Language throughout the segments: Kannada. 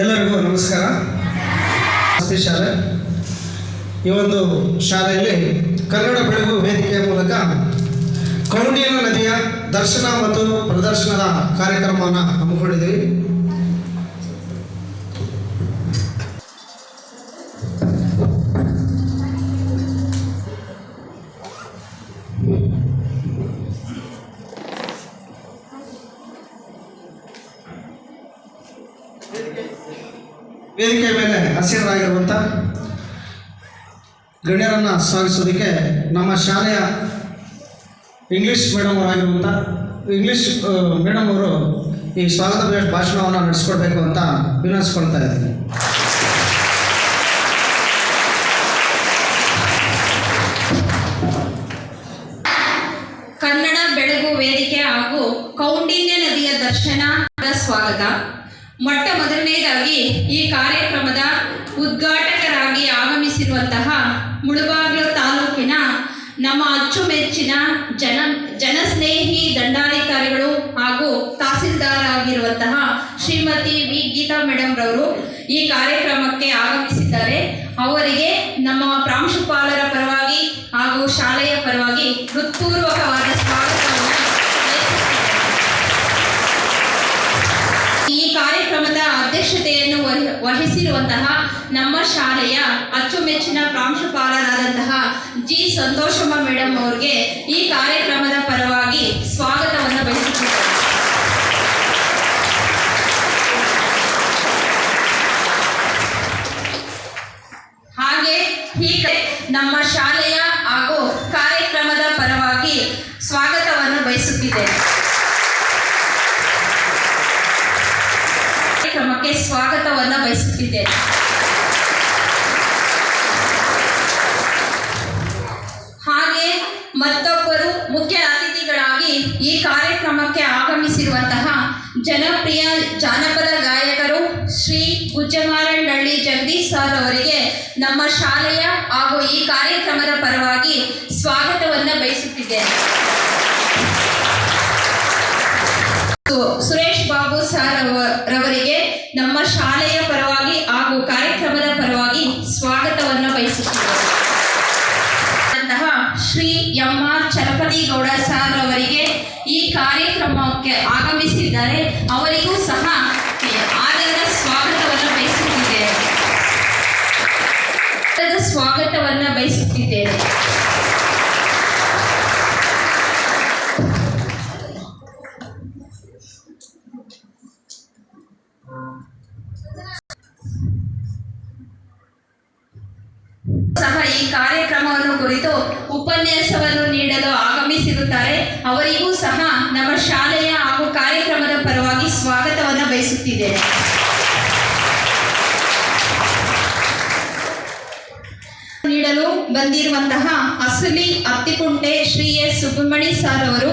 ಎಲ್ಲರಿಗೂ ನಮಸ್ಕಾರ. ವಸತಿ ಶಾಲೆ. ಈ ಒಂದು ಶಾಲೆಯಲ್ಲಿ ಕನ್ನಡ ಬೆಳಗು ವೇದಿಕೆಯ ಮೂಲಕ ಕೌಂಡಿಯನ ನದಿಯ ದರ್ಶನ ಮತ್ತು ಪ್ರದರ್ಶನದ ಕಾರ್ಯಕ್ರಮವನ್ನು ಹಮ್ಮಿಕೊಂಡಿದ್ದೀವಿ. ವೇದಿಕೆಯ ಮೇಲೆ ಹಸಿರಾಗಿರುವಂಥ ಗಣ್ಯರನ್ನು ಸ್ವಾಗತಿಸೋದಕ್ಕೆ ನಮ್ಮ ಶಾಲೆಯ ಇಂಗ್ಲೀಷ್ ಮೇಡಮ್ ಅವರಾಗಿರುವಂಥ ಇಂಗ್ಲೀಷ್ ಮೇಡಮ್ ಅವರು ಈ ಸ್ವಾಗತ ಭಾಷಣವನ್ನು ನಡೆಸ್ಕೊಡ್ಬೇಕು ಅಂತ ವಿನಂತಿಸ್ಕೊಳ್ತಾ ಇದ್ದೀನಿ. ಕನ್ನಡ, ಬೆಳಗು ವೇದಿಕೆ ಹಾಗೂ ಕೌಂಡಿನ್ಯ ನದಿಯ ದರ್ಶನ ಸ್ವಾಗತ. ಮೊಟ್ಟ ಮೊದಲನೇದಾಗಿ ಈ ಕಾರ್ಯಕ್ರಮದ ಉದ್ಘಾಟಕರಾಗಿ ಆಗಮಿಸಿರುವಂತಹ ಮುಳುಬಾಗ್ಲು ತಾಲೂಕಿನ ನಮ್ಮ ಅಚ್ಚುಮೆಚ್ಚಿನ ಜನ, ಜನಸ್ನೇಹಿ ದಂಡಾಧಿಕಾರಿಗಳು ಹಾಗೂ ತಹಸೀಲ್ದಾರ್ ಆಗಿರುವಂತಹ ಶ್ರೀಮತಿ ವಿ. ಗೀತಾ ಮೇಡಮ್ ರವರು ಈ ಕಾರ್ಯಕ್ರಮಕ್ಕೆ ಆಗಮಿಸಿದ್ದಾರೆ. ಅವರಿಗೆ ನಮ್ಮ ಪ್ರಾಂಶುಪಾಲರ ಪರವಾಗಿ ಹಾಗೂ ಶಾಲೆಯ ಪರವಾಗಿ ಹೃತ್ಪೂರ್ವಕವಾದ ಸ್ವಾಗತವನ್ನು ಬಯಸುತ್ತೇನೆ. ಈ ಕಾರ್ಯಕ್ರಮದ ಅಧ್ಯಕ್ಷತೆಯನ್ನು ವಹಿ- ವಹಿಸಿರುವಂತಹ ನಮ್ಮ ಶಾಲೆಯ ಅಚ್ಚುಮೆಚ್ಚಿನ ಪ್ರಾಂಶುಪಾಲರಾದಂತಹ ಜಿ ಸಂತೋಷಮ್ಮ ಮೇಡಮ್ ಅವರಿಗೆ ಈ ಕಾರ್ಯಕ್ರಮದ ಪರವಾಗಿ ಸ್ವಾಗತವನ್ನು ಬಯಸುತ್ತೇವೆ ಹಾಗೆ ಹೀಗೆ ನಮ್ಮ ಶಾಲೆಯ ಹಾಗೂ ಕಾರ್ಯಕ್ರಮದ ಪರವಾಗಿ ಸ್ವಾಗತವನ್ನು ಬಯಸುತ್ತಿದ್ದೇನೆ ಕಾರ್ಯಕ್ರಮಕ್ಕೆ ಸ್ವಾಗತವನ್ನು ಬಯಸುತ್ತಿದ್ದೇನೆ. ಹಾಗೆ ಮತ್ತೊಬ್ಬರು ಮುಖ್ಯ ಅತಿಥಿಗಳಾಗಿ ಈ ಕಾರ್ಯಕ್ರಮಕ್ಕೆ ಆಗಮಿಸಿರುವಂತಹ ಜನಪ್ರಿಯ ಜಾನಪದ ಗಾಯಕರು ಶ್ರೀ ಗುಜ್ಜಮಾರನಹಳ್ಳಿ ಜಗದೀಶ್ ಸರ್ ಅವರಿಗೆ ನಮ್ಮ ಶಾಲೆಯ ಹಾಗೂ ಈ ಕಾರ್ಯಕ್ರಮದ ಪರವಾಗಿ ಸ್ವಾಗತವನ್ನು ಬಯಸುತ್ತಿದ್ದೇನೆ. ಸುರೇಶ್ ಬಾಬು ಸರ್ ರವರಿಗೆ ನಮ್ಮ ಶಾಲೆಯ ಪರವಾಗಿ ಹಾಗೂ ಕಾರ್ಯಕ್ರಮದ ಪರವಾಗಿ ಸ್ವಾಗತವನ್ನು ಅಂತಹ Shri M R Chalapathi Gowda sir ಅವರಿಗೆ ಈ ಕಾರ್ಯಕ್ರಮಕ್ಕೆ ಆಗಮಿಸಿದ್ದಾರೆ. ಅವರಿಗೂ ಸಹ ಆದರದ ಸ್ವಾಗತವನ್ನು ಬಯಸುತ್ತಿದ್ದೇನೆ. ಸ್ವಾಗತವನ್ನು ಬಯಸುತ್ತಿದ್ದೇನೆ. ಈ ಕಾರ್ಯಕ್ರಮವನ್ನು ಕುರಿತು ಉಪನ್ಯಾಸವನ್ನು ನೀಡಲು ಆಗಮಿಸಿರುತ್ತಾರೆ. ಅವರಿಗೂ ಸಹ ನಮ್ಮ ಶಾಲೆಯ ಹಾಗೂ ಕಾರ್ಯಕ್ರಮದ ಪರವಾಗಿ ಸ್ವಾಗತವನ್ನು ಬಯಸುತ್ತಿದ್ದೇನೆ. ನೀಡಲು ಬಂದಿರುವಂತಹ ಅಸಲಿ ಅತ್ತಿಕುಂಟೆ ಶ್ರೀ ಎಸ್ ಸುಬ್ರಹ್ಮಣಿ ಸರ್ ಅವರು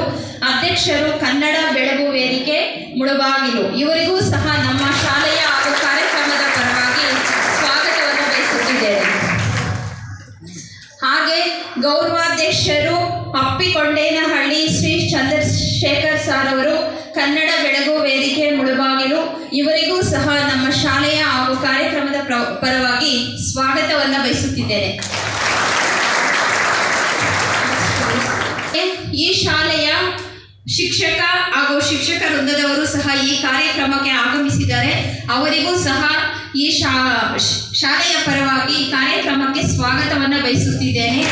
ಅಧ್ಯಕ್ಷರು ಕನ್ನಡ ಬೆಳಗು ವೇದಿಕೆ ಮುಳುಬಾಗಿಲು. ಇವರಿಗೂ ಸಹ ನಮ್ಮ ಶಾಲೆಯ ಹಾಗೂ ಗೌರವಾಧ್ಯಕ್ಷರು ಅಪ್ಪಿಕೊಂಡೇನಹಳ್ಳಿ ಶ್ರೀ ಚಂದ್ರಶೇಖರ್ ಸಾರ್ ಅವರು ಕನ್ನಡ ಬೆಳಗು ವೇದಿಕೆ ಮುಳುಬಾಗಿಲು. ಇವರಿಗೂ ಸಹ ನಮ್ಮ ಶಾಲೆಯ ಹಾಗೂ ಕಾರ್ಯಕ್ರಮದ ಪ್ರ- ಪರವಾಗಿ ಸ್ವಾಗತವನ್ನು ಬಯಸುತ್ತಿದ್ದೇನೆ. ಈ ಶಾಲೆಯ ಶಿಕ್ಷಕ ಹಾಗೂ ಶಿಕ್ಷಕ ವೃಂದದವರು ಸಹ ಈ ಕಾರ್ಯಕ್ರಮಕ್ಕೆ ಆಗಮಿಸಿದ್ದಾರೆ. ಅವರಿಗೂ ಸಹ ಈ ಶಾ, ಶಾಲೆಯ ಪರವಾಗಿ ಕಾರ್ಯಕ್ರಮಕ್ಕೆ ಸ್ವಾಗತವನ್ನು ಬಯಸುತ್ತಿದ್ದೇನೆ.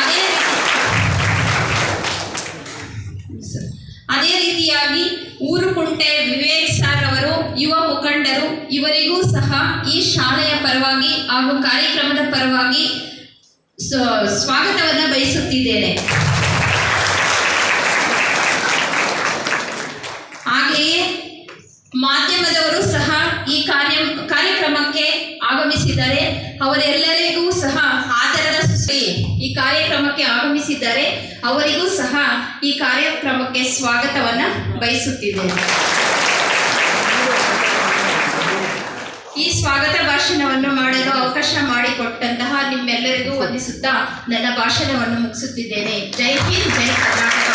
ಅದೇ ಅದೇ ರೀತಿಯಾಗಿ ಊರುಕುಂಟೆ ವಿವೇಕ್ ಸರ್ ಅವರು, ಯುವ ಮುಖಂಡರು, ಇವರಿಗೂ ಸಹ ಈ ಶಾಲೆಯ ಪರವಾಗಿ ಹಾಗೂ ಕಾರ್ಯಕ್ರಮದ ಪರವಾಗಿ ಸ್ವಾಗತವನ್ನು ಬಯಸುತ್ತಿದ್ದೇನೆ. ಈ ಕಾರ್ಯಕ್ರಮಕ್ಕೆ ಸ್ವಾಗತವನ್ನ ಬಯಸುತ್ತಿದ್ದೇನೆ ಈ ಸ್ವಾಗತ ಭಾಷಣವನ್ನು ಮಾಡಲು ಅವಕಾಶ ಮಾಡಿಕೊಟ್ಟಂತಹ ನಿಮ್ಮೆಲ್ಲರಿಗೂ ವಂದಿಸುತ್ತಾ ನನ್ನ ಭಾಷಣವನ್ನು ಮುಗಿಸುತ್ತಿದ್ದೇನೆ. ಜೈ ಹಿಂದ್, ಜೈ ಕರ್ನಾಟಕ.